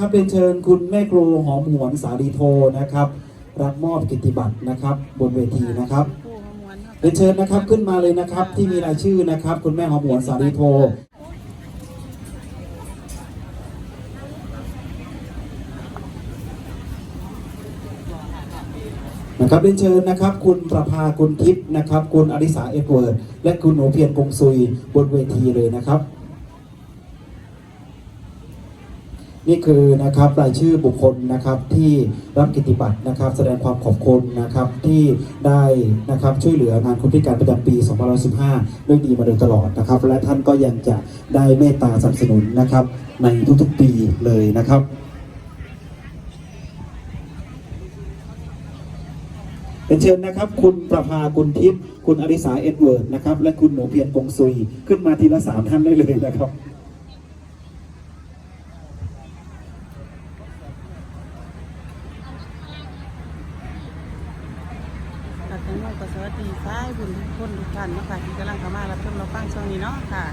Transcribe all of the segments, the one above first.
ครับเรียนเชิญคุณแม่ครูหอมหวนสาลีโทนะครับ รับมอบกิตติบัตรนะครับ บนเวทีนะครับเรียนเชิญนะครับขึ้นมาเลยนะครับ ที่มีรายชื่อนะครับ คุณแม่หอมหวนสาลีโทนะครับเรียนเชิญนะครับ คุณประภาคุณทิพย์นะครับ คุณอริสาเอ็ดเวิร์ดและคุณหนูเพียรกงซุยบนเวทีเลยนะครับ นี่คือนะครับรายชื่อบุคคลนะครับที่รับกิติบัตรนะครับแสดงความขอบคุณนะครับที่ได้นะครับช่วยเหลืองานคนพิการประจำปี2015 ด้วยดีมาโดยตลอดนะครับ และท่านก็ยังจะได้เมตตาสนับสนุนนะครับในทุกๆปีเลยนะครับเป็นเชิญนะครับ คุณประภาคุณทิพย์คุณอริสาเอ็ดเวิร์ดนะครับ และคุณหนูเพียรกงซุย ขึ้นมาทีละสามท่านได้เลยนะครับ ตัดทั้งหมดก็สวัสดีฟ้ายบุญทุกคนทุกท่านเนาะค่ะที่กำลังเข้ามารับชมเราฟังช่วงนี้เนาะค่ะ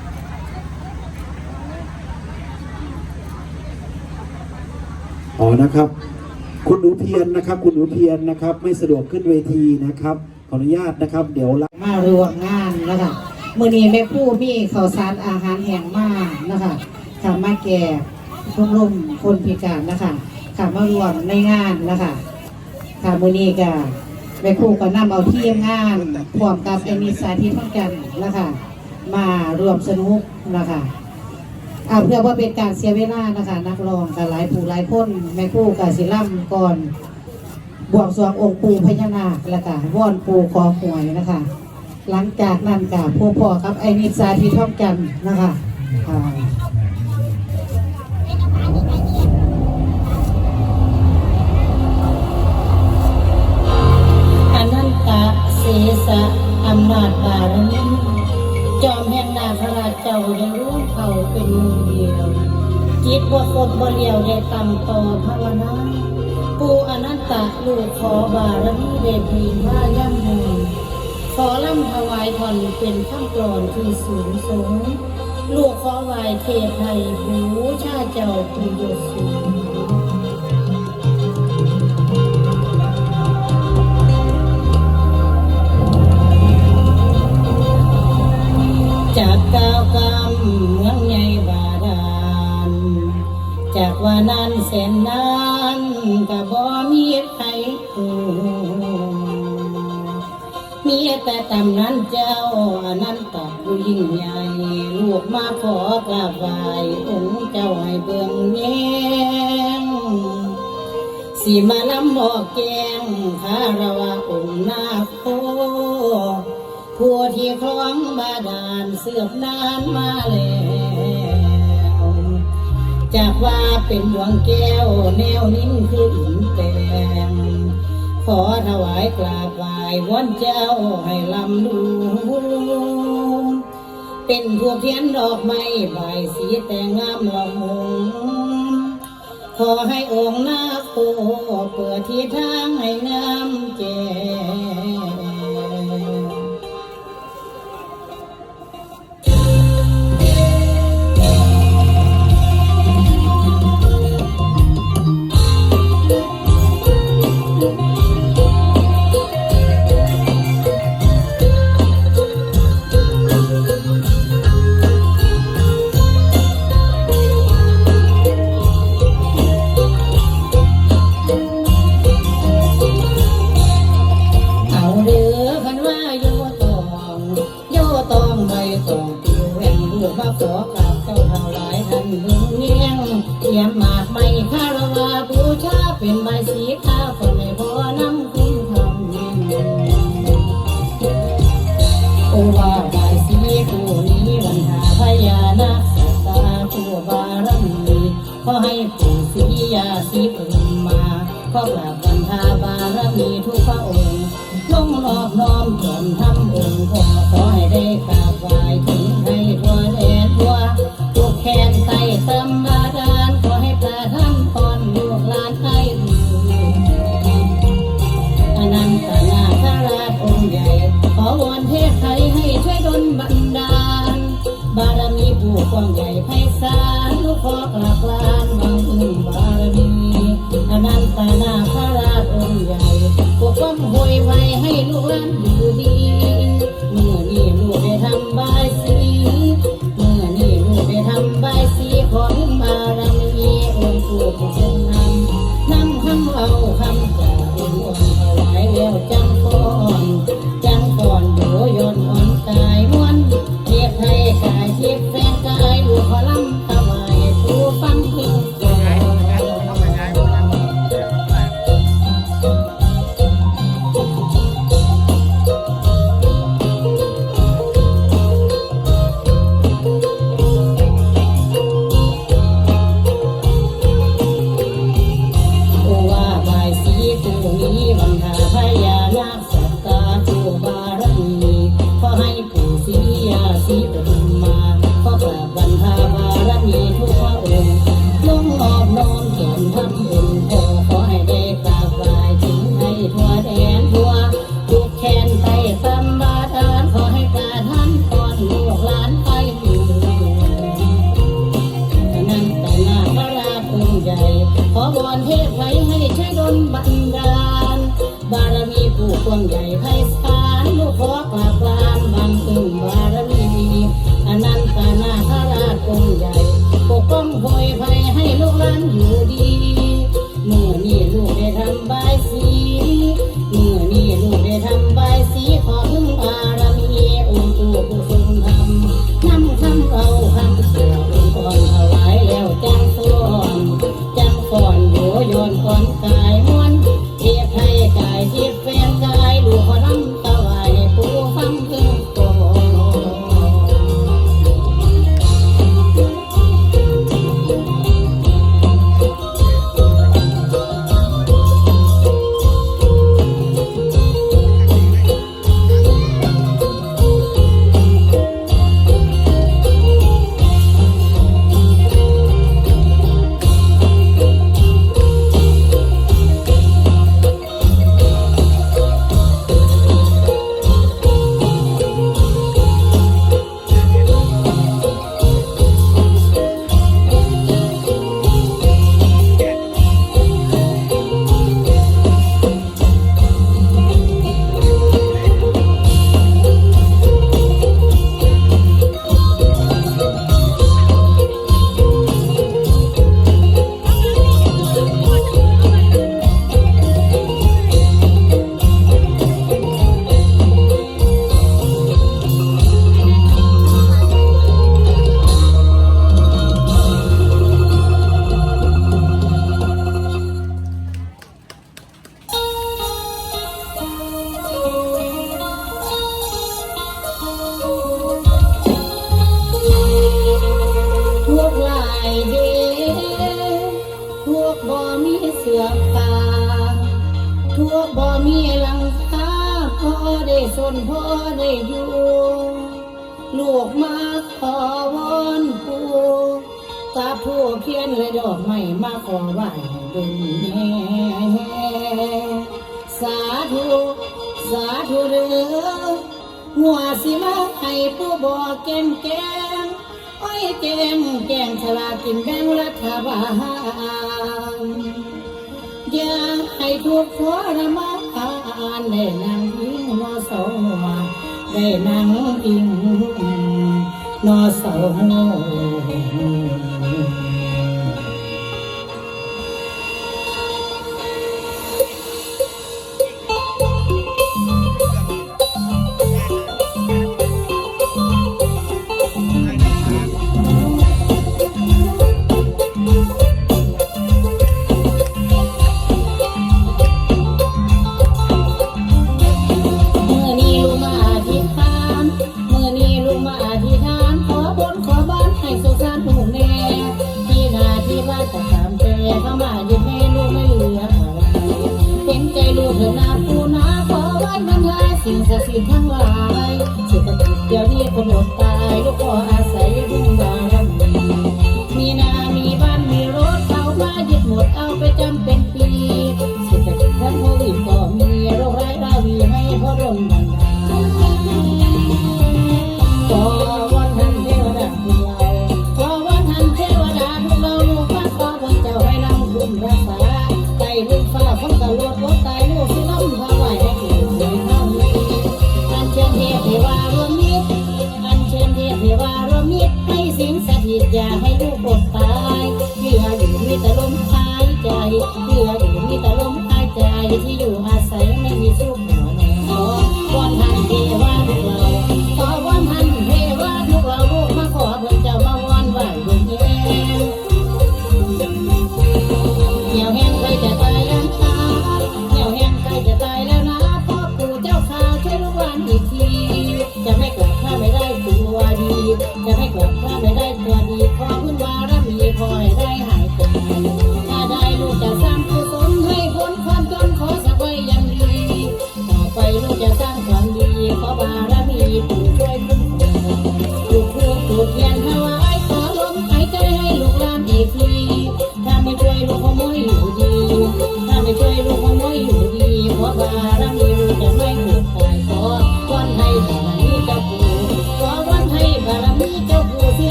อ๋อ นะครับ คุณหนูเพียรนะครับ คุณหนูเพียรนะครับ ไม่สะดวกขึ้นเวทีนะครับ ขออนุญาตนะครับ เดี๋ยวมารวมงานนะคะมื่อนี้แม่ผู้มีข้าวสารอาหารแห้งมากนะคะค่ะมาแก่ชมรมคนพิการนะคะค่ะมารวมในงานนะคะค่ะมือนี้ก็แม่ผู้ก็นำเอาทีมงานพร้อมกับเอมิสาธิตทั้งกันนะคะมารวมสนุกนะคะ เอาเพื่อว่าเป็นการเสียเวลานะคะ นักร้องกับหลายผู้หลายคนแม่ผู้กับศิล่ำก่อน บวงสรวงองค์ปู่พญานาคและก็ว่อนปู่คอหวยนะคะ หลังจากนั้นกับพวกพ่อครับไอ้นิสาที่ท่องกันนะคะอ่านันตะเสสะอำนาจบารมี แห่งนาคราเจ้าได้รู้เขาเป็นมือเดียว จิตบ่ครบบ่เลียวได้ตั้งต่อภาวนาปูอนันตะลูกขอบารมีเดพีพาย่ำมูลขอล่ำถวายทอนเป็นข้ามกรอนที่สูงสงลูกขอไหวเทพไทยหูชาเจ้าปุยศสูง จากก้าวกำเมืองใหญ่บาดาลจากว่านั้นแสนนานก็บ่มีใครรู้มีแต่ตำนั้นเจ้าอนันตผู้ยิ่งใหญ่ลูกมาขอกราบไหว้องค์เจ้าให้เบิ่งแยงสีมาลำบอกแกงคารวะองค์นาโค ผู้ที่คล้องบาดาลเสือบนานมาแล้วจากว่าเป็นดวงแก้วแนวนิ่งคืออินแตงขอถวายกราบไหว้วอนเจ้าให้ลำดูเป็นพวกเทียนดอกไม้ใบสีแต่งงามละมุงขอให้องค์นาคโคเปิดที่ทางให้งามแก่ ขอกราบบันทาบารมีทุกพระองค์ลงรอบน้อมจนทำองค์ขอขอให้ได้กราบไหว้ถึงให้ทั่วแดนทั่วทุกแขนไต่เติมบาดาลขอให้ประทานพรลูกหลานให้ดีอนันตนาคราชองค์ใหญ่ ขอวอนเทพไทยให้ช่วยดลบันดาล บารมีผู้กว้างใหญ่ไพศาลลูกขอกราบ ใจหัวงพอลำ place. มีลังคาพอได้สนพอได้อยู่ลูกมาขอวอนผู้ตาผู้เพียนเลยดอกไม้มาขอไหว้ดึสาธุสาธุเรือหัวสิมาให้ผู้บ่แก้มแก้มอ้แก้มแก้มฉลากินแบงรัฐบาลอย่าให้ทุกข์ทรมา ได้นางอิงนอสาหัวได้นางอิงนอเสาหัว สิ่งศักดิ์สิทธิ์ทั้งหลายเศรษฐกิจเดียวนี้คนมดตายลูกขออา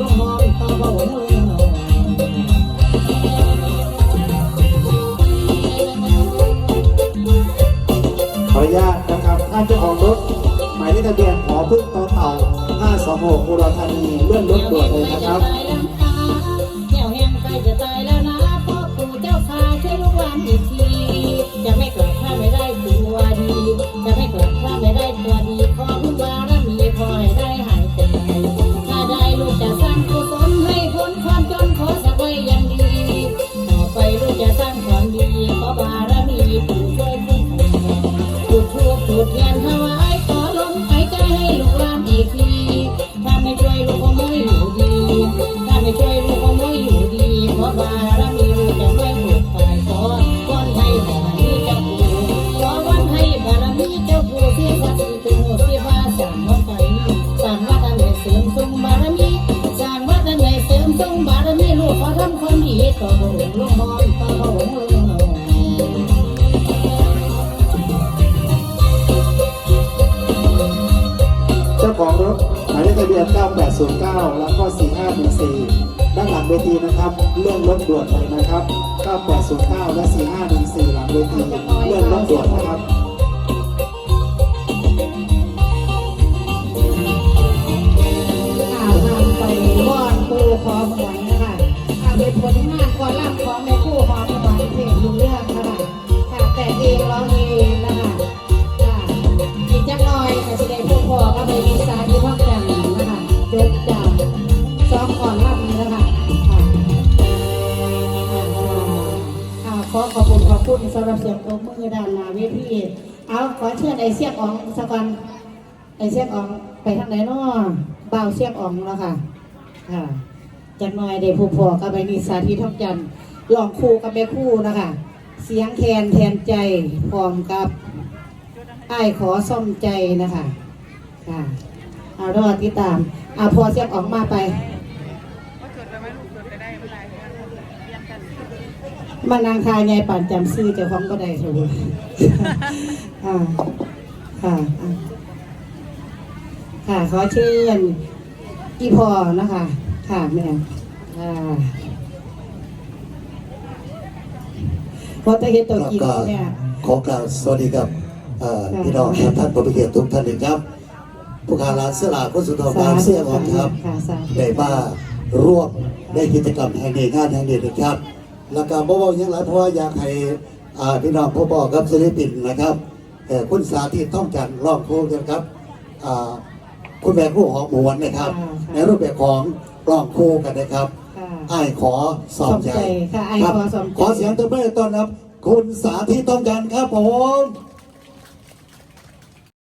ลงหอมต่อพ ทูบจุดเทียนถวา ด่วนเลยนะครับ 9809 และ 4514 หลังเวทีเลื่อนรถด่วนนะครับ อขอบคุณขอบคุณสำหรับเสียงตบมือด้านหน้าเวทีเอาขอเชิญไอเสียกของสกอนไอเสียกของไปทางไหนเนาะบ่าเสียกของแล้วค่ะค่ะจากหน่อยเด็กผู้พอกับไปนิสาธิท่องจันทร์ลองคู่กับแม่คู่นะคะเสียงแทนแทนใจพร้อมกับไอ้ขอซ่อมใจนะคะค่ะเอารอติดตามเอาพอเสียงออกมาไป มานางคายายป่านจำซื้อเจ้าของก็ได้ถูกค่ะค่ะอะค่ะขอเชิญอีพอนะคะ ค่ะแม่ค่ะพอจะเห็นตัวครับกินก็เนี่ยขอกล่าวสวัสดีกับพี่น้องครับท่านผู้มีเกียรติทุกท่านเลยครับผู้ค้ารร้านเสื้อลาคนสุดทองร้านเสื้อของครับค่ะสาธุได้า ร่วมในกิจกรรมแห่งนี้งานแห่งนี้นะครับ แล้วก็บ่เว้าหยังหลายเพราะว่าอยากให้อ่าพี่น้องพ่อบอกกับศิลปินนะครับเอ่อคุณสาธิตท่องจันทร์ร้องคู่กันครับอ่าคุณแม่ผู้หอมหวนนะครับ ในรูปแบบของร้องคู่กันนะครับค่ะอ้ายขอสอบใจสอบใจค่ะอ้ายครับขอสอบใจขอเสียงตบมือต้อนรับ คุณสาธิตต้องกันครับผม